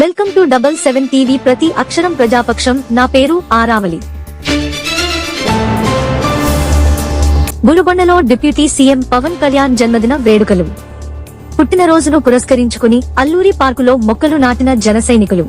Welcome to double seven TV ప్రతి అక్షరం ప్రజాపక్షం. నా పేరు ఆరావలి గురుగొండలో డిప్యూటీ సీఎం పవన్ కళ్యాణ్ జన్మదిన వేడుకలు. పుట్టినరోజును పురస్కరించుకుని అల్లూరి పార్కులో మొక్కలు నాటిన జన సైనికులు.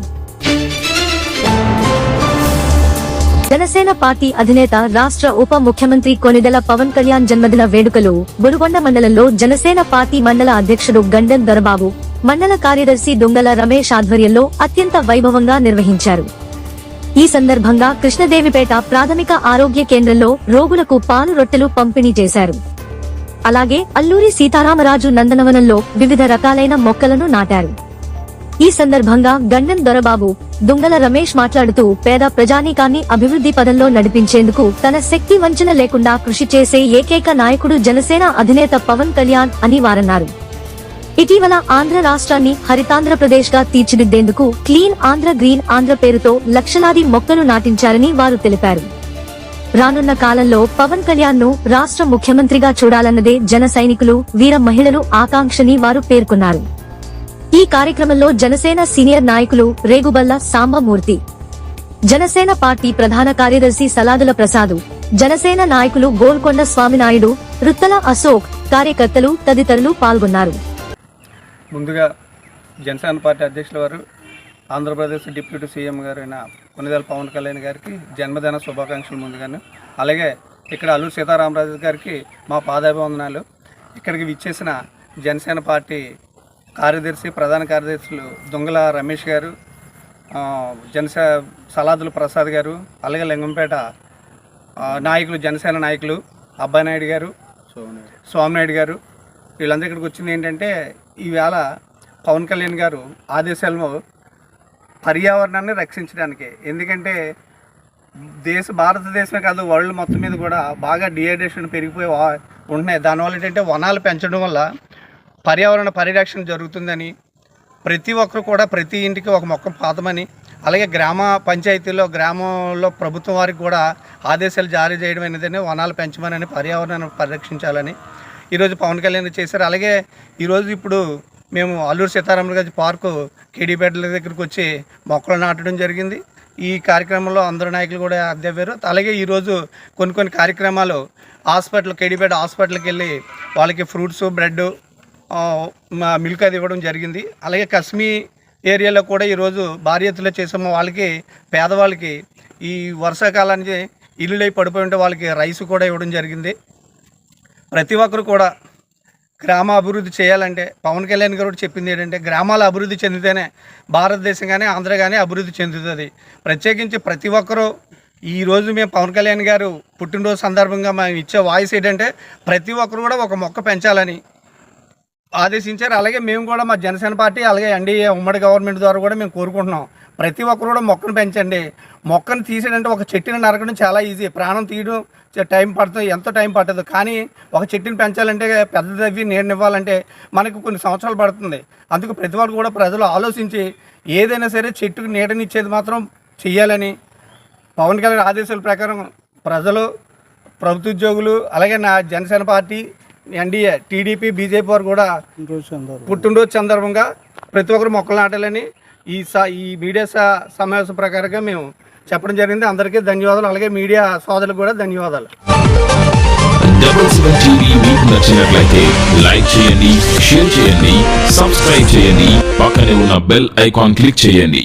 జనసేన పార్టీ అధినేత రాష్ట్ర ఉప ముఖ్యమంత్రి కొనిదెల పవన్ కళ్యాణ్ జన్మదిన వేడుకలు. బురుగొండ మండలంలో జనసేన పార్టీ మండల అధ్యక్షుడు గండన్ దొరబాబు మండల కార్యదర్శి దొంగల రమేష్ ఆధ్వర్యంలో అత్యంత వైభవంగా నిర్వహించారు. ఈ సందర్భంగా కృష్ణదేవిపేట ప్రాథమిక ఆరోగ్య కేంద్రంలో రోగులకు పాలు రొట్టెలు పంపిణీ చేశారు. అలాగే అల్లూరి సీతారామరాజు నందనవనంలో వివిధ రకాలైన మొక్కలను నాటారు. ఈ సందర్భంగా గండం దొరబాబు దొంగల రమేష్ మాట్లాడుతూ పేద ప్రజానీకాన్ని అభివృద్ధి పదంలో నడిపించేందుకు తన శక్తి వంచన లేకుండా కృషి చేసే ఏకైక నాయకుడు జనసేన అధినేత పవన్ కళ్యాణ్ అని వారన్నారు. ఇటీవల ఆంధ్ర రాష్ట్రాన్ని హరితాంధ్రప్రదేశ్గా తీర్చిదిద్దేందుకు క్లీన్ ఆంధ్ర గ్రీన్ ఆంధ్ర పేరుతో లక్షలాది మొక్కలు నాటించారని వారు తెలిపారు. రానున్న కాలంలో పవన్ కళ్యాణ్ను రాష్ట్ర ముఖ్యమంత్రిగా చూడాలన్నదే జన సైనికులు వీర మహిళలు ఆకాంక్షని వారు పేర్కొన్నారు. ఈ కార్యక్రమంలో జనసేన సీనియర్ నాయకులు రేగుబల్ల సాంబమూర్తి జనసేన పార్టీ ప్రధాన కార్యదర్శి సలాదుల ప్రసాదు జనసేన నాయకులు గోల్కొండ స్వామినాయుడు రుత్తల అశోక్ కార్యకర్తలు తదితరులు పాల్గొన్నారు. ముందుగా జనసేన పార్టీ అధ్యక్షుల వారు ఆంధ్రప్రదేశ్ డిప్యూటీ సీఎం గారైన కొనిదెల పవన్ కళ్యాణ్ గారికి జన్మదిన శుభాకాంక్షలు ముందుగాను. అలాగే ఇక్కడ అల్లూరు సీతారామరాజు గారికి మా పాదాభివందనాలు. ఇక్కడికి విచ్చేసిన జనసేన పార్టీ కార్యదర్శి ప్రధాన కార్యదర్శులు దొంగల రమేష్ గారు జనసే సలాదుల ప్రసాద్ గారు అలాగే లింగంపేట నాయకులు జనసేన నాయకులు అబ్బాయి నాయుడు గారు స్వామినాయుడు గారు. వీళ్ళందరూ ఇక్కడికి వచ్చింది ఏంటంటే ఈవేళ పవన్ కళ్యాణ్ గారు ఆదేశాలను పర్యావరణాన్ని రక్షించడానికి ఎందుకంటే దేశ భారతదేశమే కాదు వరల్డ్ మొత్తం మీద కూడా బాగా డిహైడ్రేషన్ పెరిగిపోయి ఉంటున్నాయి. దానివల్ల ఏంటంటే వనాలు పెంచడం వల్ల పర్యావరణ పరిరక్షణ జరుగుతుందని ప్రతి ఒక్కరు కూడా ప్రతి ఇంటికి ఒక మొక్క పాతమని అలాగే గ్రామ పంచాయతీలో గ్రామంలో ప్రభుత్వం వారికి కూడా ఆదేశాలు జారీ చేయడం అనేది వనాలు పెంచమని పర్యావరణాన్ని పరిరక్షించాలని ఈరోజు పవన్ కళ్యాణ్ చేశారు. అలాగే ఈరోజు ఇప్పుడు మేము అల్లూరు సీతారామరాజు పార్కు కేడీపేటల దగ్గరికి వచ్చి మొక్కలు నాటడం జరిగింది. ఈ కార్యక్రమంలో అందరు నాయకులు కూడా అద్దెవ్వారు అలాగే ఈరోజు కొన్ని కొన్ని కార్యక్రమాలు హాస్పిటల్ కేడీపేట హాస్పిటల్కి వెళ్ళి వాళ్ళకి ఫ్రూట్స్ బ్రెడ్ మా మిల్క్ అది ఇవ్వడం జరిగింది. అలాగే కశ్మీ ఏరియాలో కూడా ఈరోజు భారీ ఎత్తులో చేసాము వాళ్ళకి పేదవాళ్ళకి ఈ వర్షాకాలానికి ఇల్లులై పడిపోయి ఉంటే వాళ్ళకి రైస్ కూడా ఇవ్వడం జరిగింది. ప్రతి ఒక్కరు కూడా గ్రామ అభివృద్ధి చేయాలంటే పవన్ కళ్యాణ్ గారు చెప్పింది ఏంటంటే గ్రామాలు అభివృద్ధి చెందితేనే భారతదేశం కానీ ఆంధ్ర కానీ అభివృద్ధి చెందుతుంది. ప్రత్యేకించి ప్రతి ఒక్కరూ ఈరోజు మేము పవన్ కళ్యాణ్ గారు పుట్టినరోజు సందర్భంగా మేము ఇచ్చే వాయిస్ ఏంటంటే ప్రతి ఒక్కరు కూడా ఒక మొక్క పెంచాలని ఆదేశించారు. అలాగే మేము కూడా మా జనసేన పార్టీ అలాగే ఎన్డీఏ ఉమ్మడి గవర్నమెంట్ ద్వారా కూడా మేము కోరుకుంటున్నాం. ప్రతి ఒక్కరు కూడా మొక్కను పెంచండి. మొక్కను తీసేటంటే ఒక చెట్టుని నరకడం చాలా ఈజీ. ప్రాణం తీయడం టైం పడుతుంది ఎంతో టైం పట్టదు. కానీ ఒక చెట్టుని పెంచాలంటే పెద్దదవి నీడనివ్వాలంటే మనకు కొన్ని సంవత్సరాలు పడుతుంది. అందుకు ప్రతి వాళ్ళు కూడా ప్రజలు ఆలోచించి ఏదైనా సరే చెట్టుకు నీడనిచ్చేది మాత్రం చెయ్యాలని పవన్ కళ్యాణ్ ఆదేశాల ప్రకారం ప్రజలు ప్రభుత్వ ఉద్యోగులు అలాగే నా Janasena party NDA TDP BJP వారు కూడా పుట్టినరోజు సందర్భంగా. ప్రతి ఒక్కరు మొక్కలు నాటాలని ఈ స ఈ మీడియా స- సమావేశం ప్రకారంగా మేము చెప్పడం జరిగింది. అందరికీ ధన్యవాదాలు. అలాగే మీడియా సోదరులకు కూడా ధన్యవాదాలు. డబుల్ సెవెన్ టీవీ మీకు నచ్చినట్లయితే లైక్ చేయండి షేర్ చేయండి సబ్స్క్రైబ్ చేయండి పక్కనే ఉన్న బెల్ ఐకాన్ క్లిక్ చేయండి.